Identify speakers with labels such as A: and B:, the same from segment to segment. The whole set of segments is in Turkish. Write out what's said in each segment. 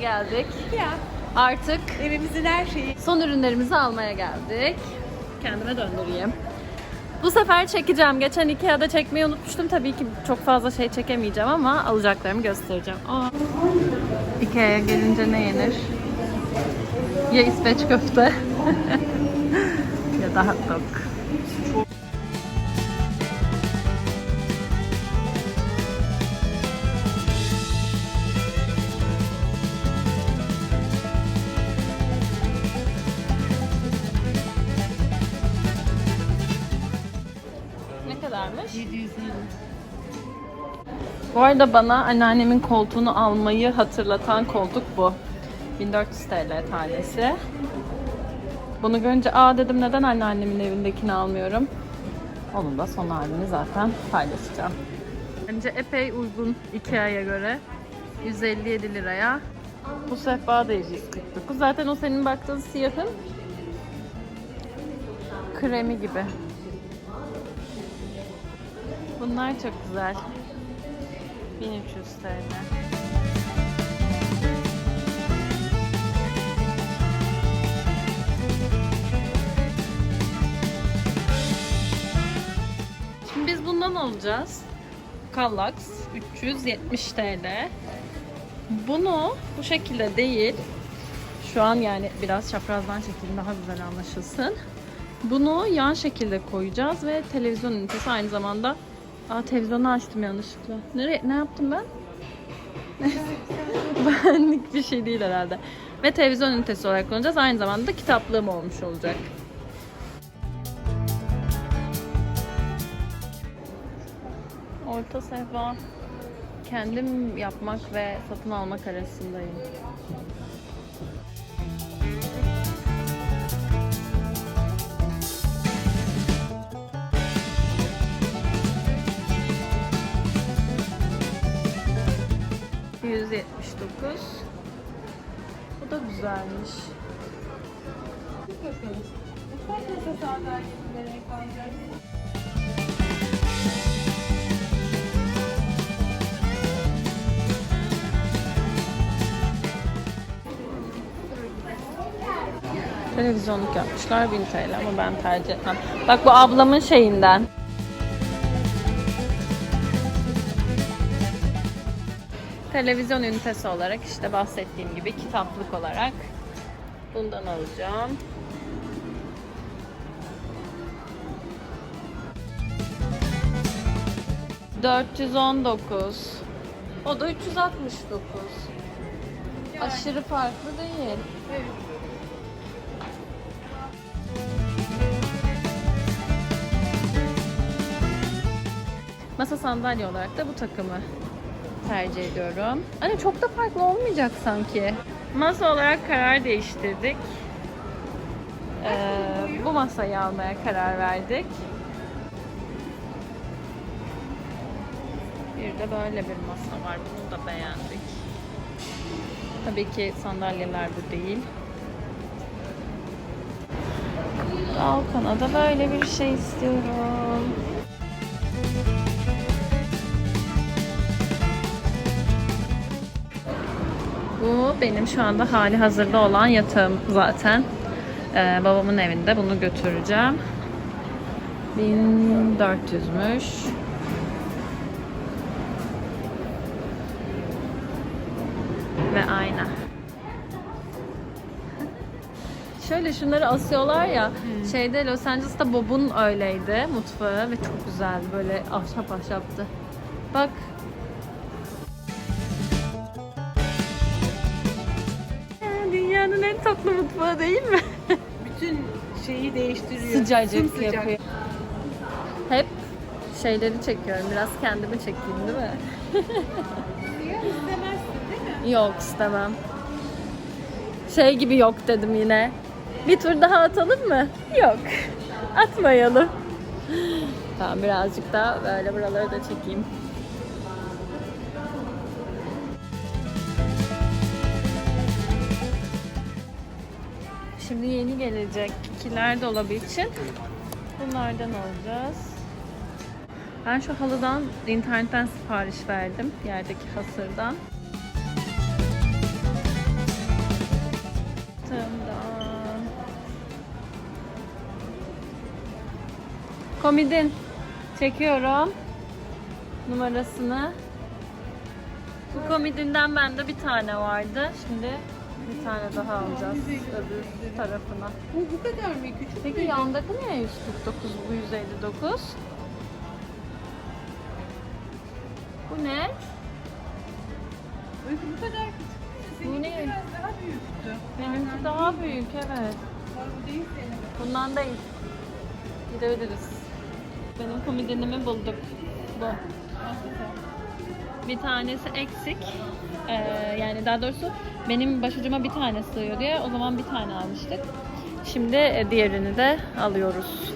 A: geldik.
B: Ya
A: Artık
B: evimizin her şeyi.
A: son ürünlerimizi almaya geldik. Kendime döndüreyim. Bu sefer çekeceğim. Geçen Ikea'da çekmeyi unutmuştum. Tabii ki çok fazla şey çekemeyeceğim ama alacaklarımı göstereceğim. Aa. Ikea'ya gelince ne yenir? Ya İsveç köfte ya da hot dog. Kadarmış?
B: 750.
A: Bu arada bana anneannemin koltuğunu almayı hatırlatan koltuk bu. 1400 TL tanesi. Bunu görünce aa dedim neden anneannemin evindekini almıyorum. Onun da son halini zaten paylaşacağım. Bence epey uygun Ikea'ya göre. 157 liraya. Bu sehpa da 149. Zaten o senin baktığın siyahın kremi gibi. Bunlar çok güzel. 1300 TL. Şimdi biz bundan alacağız. Kallax 370 TL. Bunu bu şekilde değil. Şu an yani biraz çaprazdan çekeyim daha güzel anlaşılsın. Bunu yan şekilde koyacağız ve televizyon ünitesi aynı zamanda Aa televizyonu açtım yanlışlıkla. Nereye, ne yaptım ben? Benlik bir şey değil herhalde. Ve televizyon ünitesi olarak kullanacağız. Aynı zamanda da kitaplığım olmuş olacak. Orta sehpa kendim yapmak ve satın almak arasındayım. Bu da güzelmiş.
B: Kalacak.
A: Televizyonluk yapmışlar 1000 TL ama ben tercih etmem. Bak bu ablamın şeyinden. Televizyon ünitesi olarak işte bahsettiğim gibi kitaplık olarak bundan alacağım. ...419. O da 369. Aşırı farklı değil.
B: Evet.
A: Masa sandalye olarak da bu takımı tercih ediyorum. Hani çok da farklı olmayacak sanki. Masa olarak karar değiştirdik. Ee, bu masayı almaya karar verdik. Bir de böyle bir masa var. Bunu da beğendik. Tabii ki sandalyeler bu değil. Balkona da böyle bir şey istiyorum. Bu benim şu anda hali hazırda olan yatağım zaten. Ee, babamın evinde bunu götüreceğim. 1400'müş. Ve ayna. Şöyle şunları asıyorlar ya. Şeyde Los Angeles'ta Bob'un öyleydi mutfağı ve çok güzeldi. Böyle ahşap ahşaptı. Bak Tatlı mutfağı değil mi?
B: Bütün şeyi değiştiriyor.
A: Sıcacık
B: Sımsıcak.
A: yapıyor. Hep şeyleri çekiyorum. Biraz kendimi çekeyim değil mi?
B: İstemezsin değil mi?
A: Yok istemem. Şey gibi yok dedim yine. Bir tur daha atalım mı? Yok. Atmayalım. Tamam birazcık daha böyle buraları da çekeyim. Yeni gelecek kiler dolabı için bunlardan alacağız. Ben şu halıdan internetten sipariş verdim. Yerdeki hasırdan. yatağımdan. Komidin. Çekiyorum. Numarasını. Bu komedinden bende bir tane vardı. Şimdi bir tane daha alacağız öbür tarafına.
B: Bu bu kadar mı? Küçük
A: Peki
B: mü?
A: yandaki niye 149 bu 159? Bu ne?
B: Öykü bu kadar küçük.
A: Bu
B: Seninki
A: ne?
B: biraz daha büyüktü.
A: Benimki daha büyük evet.
B: Var bu değil senin.
A: Bundan değil. Gidebiliriz. Benim komodinimi bulduk. Bu. Bir tanesi eksik. Ee, yani daha doğrusu benim başucuma bir tane sığıyor diye o zaman bir tane almıştık. Şimdi e, diğerini de alıyoruz.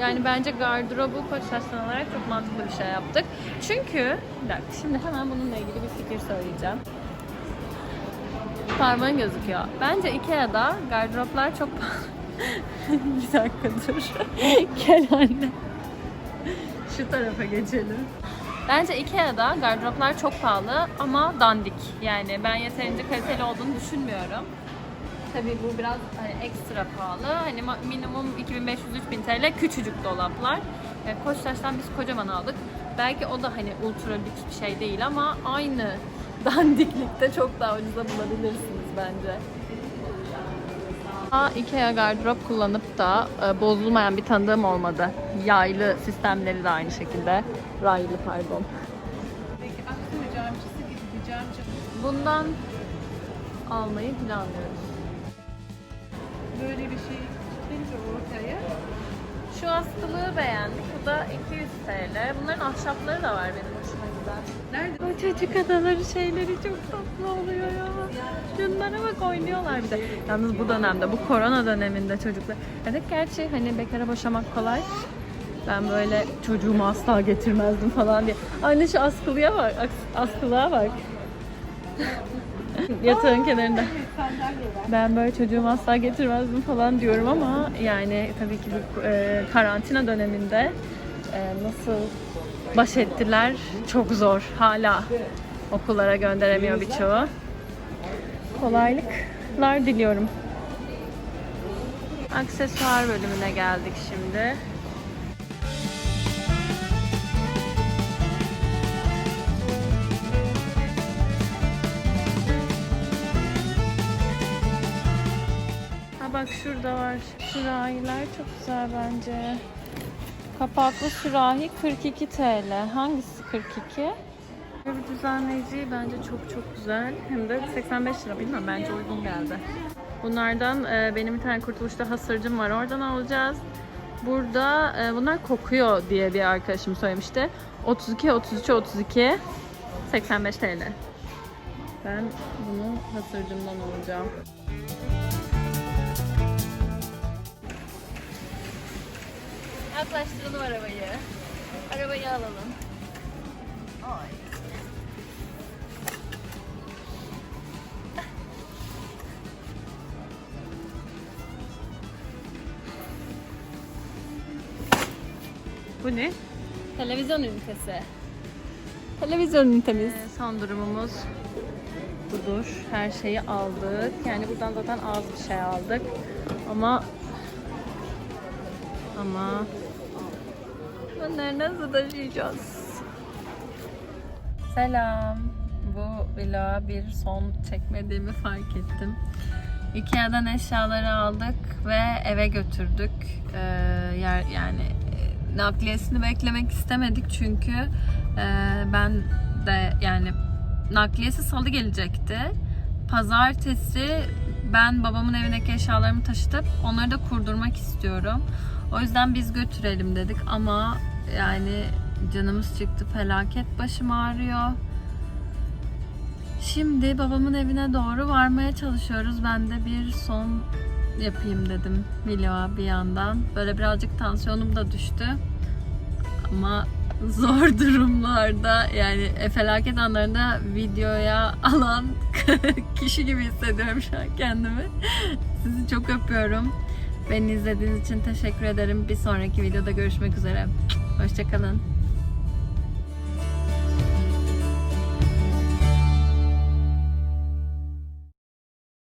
A: Yani bence gardırobu koçtaştan alarak çok mantıklı bir şey yaptık. Çünkü, bir dakika şimdi hemen bununla ilgili bir fikir söyleyeceğim. Parmağın gözüküyor. Bence Ikea'da gardıroplar çok pahalı. bir dakika dur. Gel anne. Şu tarafa geçelim. Bence Ikea'da gardıroplar çok pahalı ama dandik. Yani ben yeterince kaliteli olduğunu düşünmüyorum. Tabii bu biraz hani ekstra pahalı. Hani minimum 2500-3000 TL küçücük dolaplar. E, Koçtaş'tan biz kocaman aldık. Belki o da hani ultra lüks bir şey değil ama aynı dandiklikte çok daha ucuza bulabilirsiniz bence. Aa, Ikea gardırop kullanıp da e, bozulmayan bir tanıdığım olmadı. Yaylı sistemleri de aynı şekilde. Raylı pardon.
B: Peki Aksu'yu camcısı gibi bir camcı.
A: Bundan almayı planlıyoruz.
B: Böyle bir şey çıkınca ortaya.
A: Şu askılığı beğendik. Bu da 200 TL. Bunların ahşapları da var benim hoşuma giden.
B: Nerede?
A: O çocuk adaları şeyleri çok tatlı oluyor ya. Şunlara bak oynuyorlar bir de. Yalnız bu dönemde, bu korona döneminde çocuklar. Evet gerçi hani bekara boşamak kolay. Ben böyle çocuğumu asla getirmezdim falan diye. Anne şu askılıya bak, askılığa bak. Yatağın kenarında. Ben böyle çocuğumu asla getirmezdim falan diyorum ama yani tabii ki bu e, karantina döneminde e, nasıl baş ettiler çok zor. Hala okullara gönderemiyor birçoğu. Kolaylıklar diliyorum. Aksesuar bölümüne geldik şimdi. Bak şurada var. Sürahiler çok güzel bence. Kapaklı sürahi 42 TL. Hangisi 42? Bir düzenleyici bence çok çok güzel. Hem de 85 lira bilmiyorum bence uygun geldi. Bunlardan e, benim bir tane kurtuluşta hasırcım var. Oradan alacağız. Burada e, bunlar kokuyor diye bir arkadaşım söylemişti. 32, 33, 32 85 TL. Ben bunu hasırcımdan alacağım. Yaklaştıralım arabayı. Arabayı alalım. Ay.
B: Bu ne?
A: Televizyon ünitesi. Televizyon ünitemiz. son durumumuz budur. Her şeyi aldık. Yani buradan zaten az bir şey aldık. Ama ama bunları nasıl taşıyacağız? Selam. Bu vloga bir son çekmediğimi fark ettim. Ikea'dan eşyaları aldık ve eve götürdük. Ee, yer yani e, nakliyesini beklemek istemedik çünkü e, ben de yani nakliyesi salı gelecekti. Pazartesi ben babamın evindeki eşyalarımı taşıtıp onları da kurdurmak istiyorum. O yüzden biz götürelim dedik ama yani canımız çıktı felaket başım ağrıyor. Şimdi babamın evine doğru varmaya çalışıyoruz. Ben de bir son yapayım dedim vloga bir yandan. Böyle birazcık tansiyonum da düştü. Ama zor durumlarda yani e, felaket anlarında videoya alan kişi gibi hissediyorum şu an kendimi. Sizi çok öpüyorum. Beni izlediğiniz için teşekkür ederim. Bir sonraki videoda görüşmek üzere. Hoşçakalın.